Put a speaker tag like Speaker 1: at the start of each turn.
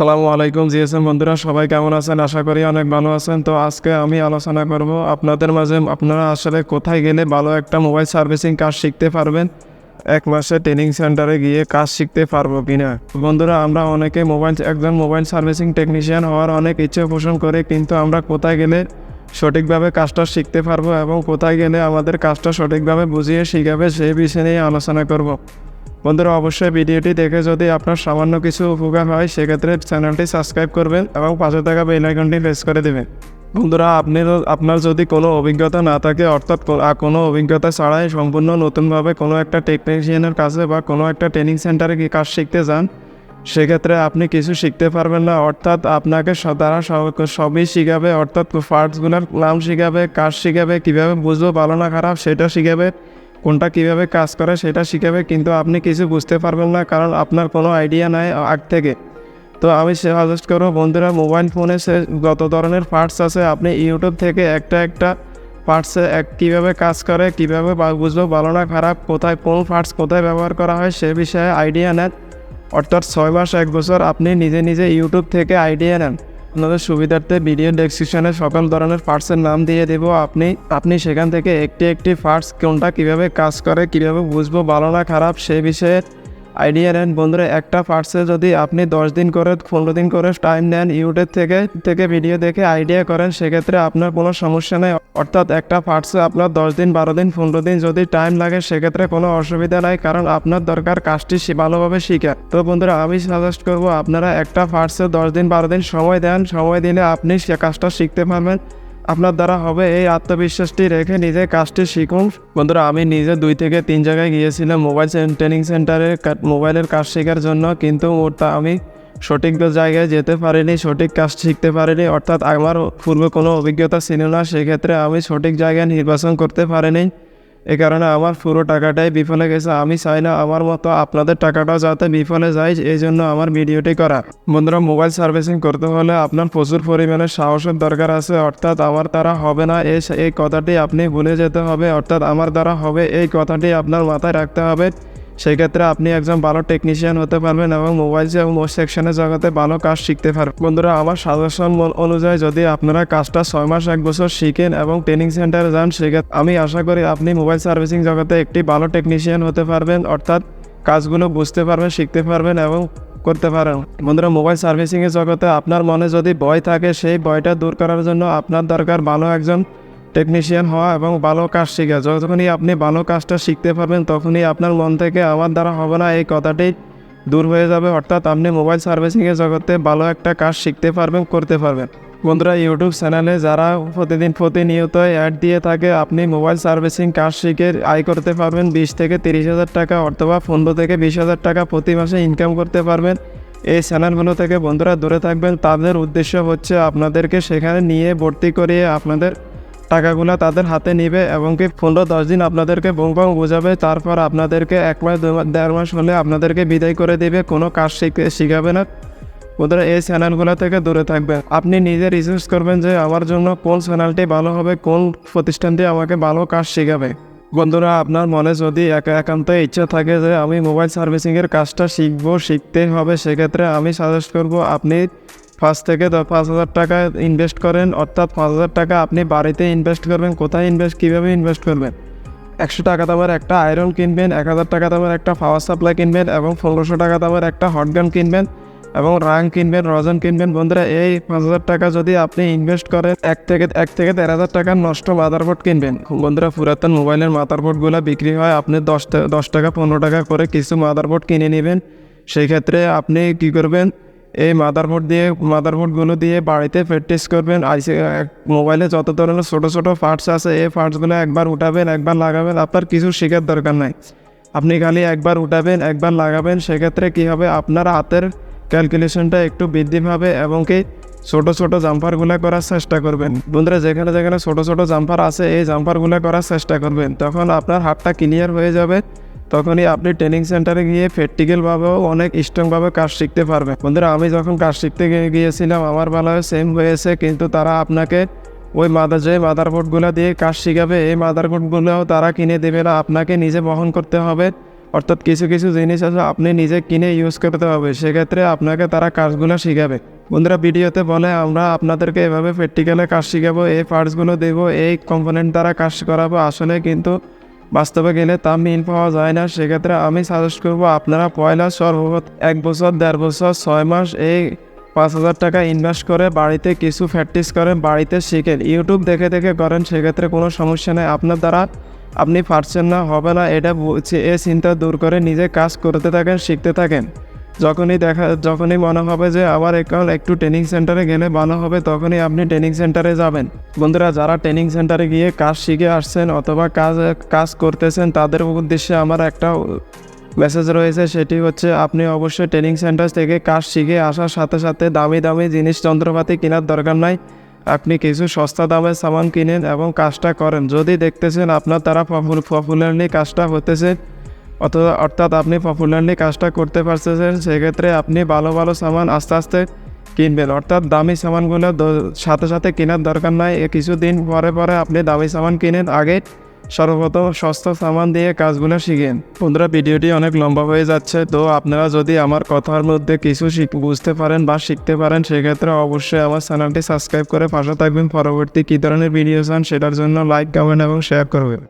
Speaker 1: আসসালামু আলাইকুম জিএসএম বন্ধুরা, সবাই কেমন আছেন? আশা করি অনেক ভালো আছেন। তো আজকে আমি আলোচনা করব আপনাদের মাঝে, আপনারা আসলে কোথায় গেলে ভালো একটা মোবাইল সার্ভিসিং কাজ শিখতে পারবেন? এক মাসে ট্রেনিং সেন্টারে গিয়ে কাজ শিখতে পারব কিনা? বন্ধুরা, আমরা অনেকে মোবাইল, একজন মোবাইল সার্ভিসিং টেকনিশিয়ান হওয়ার অনেক ইচ্ছে পোষণ করে, কিন্তু আমরা কোথায় গেলে সঠিকভাবে কাজটা শিখতে পারব এবং কোথায় গেলে আমাদের কাজটা সঠিকভাবে বুঝিয়ে শিখাবে, সেই বিষয়ে নিয়ে আলোচনা করব। বন্ধুরা, অবশ্যই ভিডিওটি দেখে যদি আপনার সামান্য কিছু উপকার হয়, সেক্ষেত্রে চ্যানেলটি সাবস্ক্রাইব করবেন এবং পাশে থাকা বেল আইকনটি প্রেস করে দেবেন। বন্ধুরা, আপনি আপনার যদি কোনো অভিজ্ঞতা না থাকে, অর্থাৎ কোনো অভিজ্ঞতা ছাড়াই সম্পূর্ণ নতুনভাবে কোনো একটা টেকনিশিয়ানের কাছে বা কোনো একটা ট্রেনিং সেন্টারে গিয়ে কাজ শিখতে যান সেক্ষেত্রে আপনি কিছু শিখতে পারবেন না। অর্থাৎ আপনাকে তারা সব- সবই শিখাবে, অর্থাৎ পার্টসগুলোর নাম শিখাবে, কাজ শিখাবে, কীভাবে বুঝব, ভালো না খারাপ, সেটা শিখাবে। কোনটা কীভাবে কাজ করে সেটা শিখাবে, কিন্তু আপনি কিছু বুঝতে পারবেন না, কারণ আপনার কোনো আইডিয়া নাই আগ থেকে। তো আমি সাজেস্ট করব, বন্ধুরা মোবাইল ফোনে সে যত ধরনের পার্টস আছে, আপনি ইউটিউব থেকে একটা একটা পার্টসে এক কীভাবে কাজ করে, কীভাবে বুঝব, ভালো না খারাপ, কোথায় কোন পার্টস কোথায় ব্যবহার করা হয়, সে বিষয়ে আইডিয়া নেন। অর্থাৎ ছয় মাস, এক বছর আপনি নিজে নিজে ইউটিউব থেকে আইডিয়া নেন। আপনাদের সুবিধার্থে ভিডিও ডেসক্রিপশনে সকল ধরনের পার্টসের নাম দিয়ে দেবো। আপনি আপনি সেখান থেকে একটি একটি পার্টস কোনটা কীভাবে কাজ করে, কীভাবে বুঝব, ভালো না খারাপ, সে বিষয়ে আইডিয়া নেন বন্ধুরা, একটা পার্টসে যদি আপনি দশ দিন করে, পনেরো দিন করে টাইম নেন ইউটিউব থেকে থেকে ভিডিও দেখে আইডিয়া করেন, সেক্ষেত্রে আপনার কোনো সমস্যা নেই। অর্থাৎ একটা পার্টসে আপনার দশ দিন, বারো দিন, পনেরো দিন যদি টাইম লাগে, সেক্ষেত্রে কোনো অসুবিধা নাই, কারণ আপনার দরকার কাজটি ভালোভাবে শিখে। তো বন্ধুরা, আমি সাজেস্ট করব, আপনারা একটা পার্টসে দশ দিন, বারো দিন সময় দেন, সময় দিলে আপনি সে কাজটা শিখতে পারবেন। আপনার দ্বারা হবে এই আত্মবিশ্বাসটি রেখে নিজে কাজটি শিখুন। বন্ধুরা, আমি নিজে দুই থেকে তিন জায়গায় গিয়েছিলাম মোবাইল ট্রেনিং সেন্টারে, কা- মোবাইলের কাজ শেখার জন্য। কিন্তু তা আমি সঠিক জায়গায় যেতে পারিনি, সঠিক কাজ শিখতে পারিনি। অর্থাৎ আমার পূর্বে কোনো অভিজ্ঞতা ছিল না। সেক্ষেত্রে আমি সঠিক জায়গায় নির্বাচন করতে পারিনি। এ কারণে আমার পুরো টাকাটাই বিফলে গেছে। আমি চাই না আমার মতো আপনাদের টাকাটাও যাতে বিফলে যায়, এই জন্য আমার ভিডিওটি করা। বন্ধুরা, মোবাইল সার্ভিসিং করতে হলে আপনার প্রচুর পরিমাণে সাহসের দরকার আছে। অর্থাৎ আমার দ্বারা হবে না এই কথাটি আপনি ভুলে যেতে হবে। অর্থাৎ আমার দ্বারা হবে এই কথাটি আপনার মাথায় রাখতে হবে। সেক্ষেত্রে আপনি একজন ভালো টেকনিশিয়ান হতে পারবেন এবং মোবাইল এবং সেকশনের জগতে ভালো কাজ শিখতে পারবেন। বন্ধুরা, আমার সাজেশন অনুযায়ী যদি আপনারা কাজটা ছয় মাস, এক বছর শিখেন এবং ট্রেনিং সেন্টারে যান সেক্ষেত্রে আমি আশা করি আপনি মোবাইল সার্ভিসিং জগতে একটি ভালো টেকনিশিয়ান হতে পারবেন, অর্থাৎ কাজগুলো বুঝতে পারবেন, শিখতে পারবেন এবং করতে পারেন বন্ধুরা মোবাইল সার্ভিসিংয়ের জগতে আপনার মনে যদি ভয় থাকে, সেই ভয়টা দূর করার জন্য আপনার দরকার ভালো একজন টেকনিশিয়ান হওয়া এবং ভালো কাজ শেখা। যখনই আপনি ভালো কাজটা শিখতে পারবেন, তখনই আপনার মন থেকে আমার দ্বারা হবে না। এই কথাটি দূর হয়ে যাবে, অর্থাৎ আপনি মোবাইল সার্ভিসিংয়ের জগতে ভালো একটা কাজ শিখতে পারবেন, করতে পারবেন। বন্ধুরা ইউটিউব চ্যানেলে যারা প্রতিদিন প্রতিনিয়ত অ্যাড দিয়ে থাকে, আপনি মোবাইল সার্ভিসিং কাজ শিখে আয় করতে পারবেন। বিশ থেকে তিরিশ হাজার টাকা অথবা পনেরো থেকে বিশ হাজার টাকা প্রতি মাসে ইনকাম করতে পারবেন। এই চ্যানেলগুলো থেকে বন্ধুরা দূরে থাকবেন। তাদের উদ্দেশ্য হচ্ছে আপনাদেরকে সেখানে নিয়ে ভর্তি করিয়ে আপনাদের টাকাগুলো তাদের হাতে নিবে এবং কি পনেরো, দশ দিন আপনাদেরকে বং বং বোঝাবে, তারপর আপনাদেরকে এক মাস দেড় মাস হলে আপনাদেরকে বিদায় করে দেবে, কোনো কাজ শিখে শিখাবে না। ওদের এই চ্যানেলগুলো থেকে দূরে থাকবে। আপনি নিজে রিসার্চ করবেন যে আমার জন্য কোন চ্যানেলটি ভালো হবে, কোন প্রতিষ্ঠানটি আমাকে ভালো কাজ শেখাবে। বন্ধুরা, আপনার মনে যদি একা একান্ত ইচ্ছা থাকে যে আমি মোবাইল সার্ভিসিংয়ের কাজটা শিখব, শিখতে হবে, সেক্ষেত্রে আমি সাজেস্ট করব আপনি পাঁচ থেকে দ- পাঁচ হাজার টাকা ইনভেস্ট করেন, অর্থাৎ পাঁচ হাজার টাকা আপনি বাড়িতে ইনভেস্ট করবেন, কোথায় ইনভেস্ট কীভাবে ইনভেস্ট করবেন? একশো টাকা দামের একটা আয়রন কিনবেন, এক হাজার টাকা দামের একটা পাওয়ার সাপ্লাই কিনবেন এবং পনেরোশো টাকা দামের একটা হটগান কিনবেন এবং রাং কিনবেন রজন কিনবেন। বন্ধুরা, এই পাঁচ হাজার টাকা যদি আপনি ইনভেস্ট করেন, এক থেকে এক থেকে দেড় হাজার টাকার নষ্ট মাদারবোর্ড কিনবেন। বন্ধুরা, পুরাতন মোবাইলের মাদারবোর্ডগুলো বিক্রি হয়, আপনি দশ দশ টাকা, পনেরো টাকা করে কিছু মাদারবোর্ড কিনে নেবেন। সেই ক্ষেত্রে আপনি কী করবেন এই মাদারবোর্ড দিয়ে মাদারবোর্ডগুলো দিয়ে বাড়িতে প্র্যাকটিস করবেন। আইসি মোবাইলে যত ধরনের ছোটো ছোটো পার্টস আছে, এই পার্টসগুলো একবার উঠাবেন, একবার লাগাবেন। আপনার কিছু শেখার দরকার নাই। আপনি খালি একবার উঠাবেন, একবার লাগাবেন। সেক্ষেত্রে কী হবে? আপনার হাতের ক্যালকুলেশনটা একটু বৃদ্ধি পাবে এবং কি ছোটো ছোটো জাম্পারগুলো করার চেষ্টা করবেন। বন্ধুরা, যেখানে যেখানে ছোটো ছোটো জাম্পার আছে, এই জাম্পারগুলো করার চেষ্টা করবেন। তখন আপনার হাতটা ক্লিয়ার হয়ে যাবে। তখনই আপনি ট্রেনিং সেন্টারে গিয়ে প্র্যাকটিক্যালভাবেও অনেক স্ট্রংভাবে কাজ শিখতে পারবেন। বন্ধুরা, আমি যখন কাজ শিখতে গিয়ে- গিয়েছিলাম, আমার বেলায় সেম হয়েছে, কিন্তু তারা আপনাকে ওই মাদার যে মাদারবোর্ডগুলো দিয়ে কাজ শিখাবে, এই মাদারবোর্ডগুলোও তারা কিনে দেবে না, আপনাকে নিজে বহন করতে হবে। অর্থাৎ কিছু কিছু জিনিস আছে আপনি নিজে কিনে ইউজ করতে হবে, সেক্ষেত্রে আপনাকে তারা কাজগুলো শিখাবে। বন্ধুরা, ভিডিওতে বলে আমরা আপনাদেরকে এভাবে প্র্যাকটিক্যালে কাজ শিখাবো, এই পার্টসগুলো দেবো, এই কম্পোনেন্ট দ্বারা কাজ করাবো, আসলে কিন্তু বাস্তবে গেলে তা মিল পাওয়া যায় না। সেক্ষেত্রে আমি সাজেস্ট করব আপনারা পয়লা সর্বপ্রথম এক বছর, দেড় বছর, ছয় মাস এই পাঁচ হাজার টাকা ইনভেস্ট করে বাড়িতে কিছু প্র্যাকটিস করেন, বাড়িতে শিখেন। ইউটিউব দেখে দেখে করেন, সেক্ষেত্রে কোনো সমস্যা নেই। আপনার দ্বারা আপনি পারছেন না, হবে না, এটা এ চিন্তা দূর করে নিজে কাজ করতে থাকেন, শিখতে থাকেন। যখনই দেখা, যখনই মনে হবে যে আবার একবার একটু ট্রেনিং সেন্টারে গেলে ভালো হবে, তখনই আপনি ট্রেনিং সেন্টারে যাবেন। বন্ধুরা, যারা ট্রেনিং সেন্টারে গিয়ে কাজ শিখে আসছেন অথবা কাজ কাজ করতেছেন, তাদের উদ্দেশ্যে আমার একটা মেসেজ রয়েছে, সেটি হচ্ছে আপনি অবশ্যই ট্রেনিং সেন্টার থেকে কাজ শিখে আসার সাথে সাথে দামি দামি জিনিস, যন্ত্রপাতি কেনার দরকার নাই। আপনি কিছু সস্তা দামের সামান কিনেন এবং কাজটা করেন। যদি দেখতেছেন আপনার দ্বারা পপুলারলি কাজটা হতেছে অর্থাৎ আপনি পপুলারলি কাজটা করতে পারতেছেন সেক্ষেত্রে আপনি ভালো ভালো সামান আস্তে আস্তে কিনবেন। অর্থাৎ দামি সামানগুলো সাথে সাথে কেনার দরকার নাই। কিছুদিন পরে পরে আপনি দামি সামান কিনেন, আগে সর্বপ্রথম সস্তা সামান দিয়ে কাজগুলো শিখেন। বন্ধুরা, ভিডিওটি অনেক লম্বা হয়ে যাচ্ছে, তো আপনারা যদি আমার কথার মধ্যে কিছু বুঝতে পারেন বা শিখতে পারেন, সেক্ষেত্রে অবশ্যই আমার চ্যানেলটি সাবস্ক্রাইব করে পাশে থাকবেন। পরবর্তী কী ধরনের ভিডিও চান সেটার জন্য লাইক কমেন্ট এবং শেয়ার করবেন।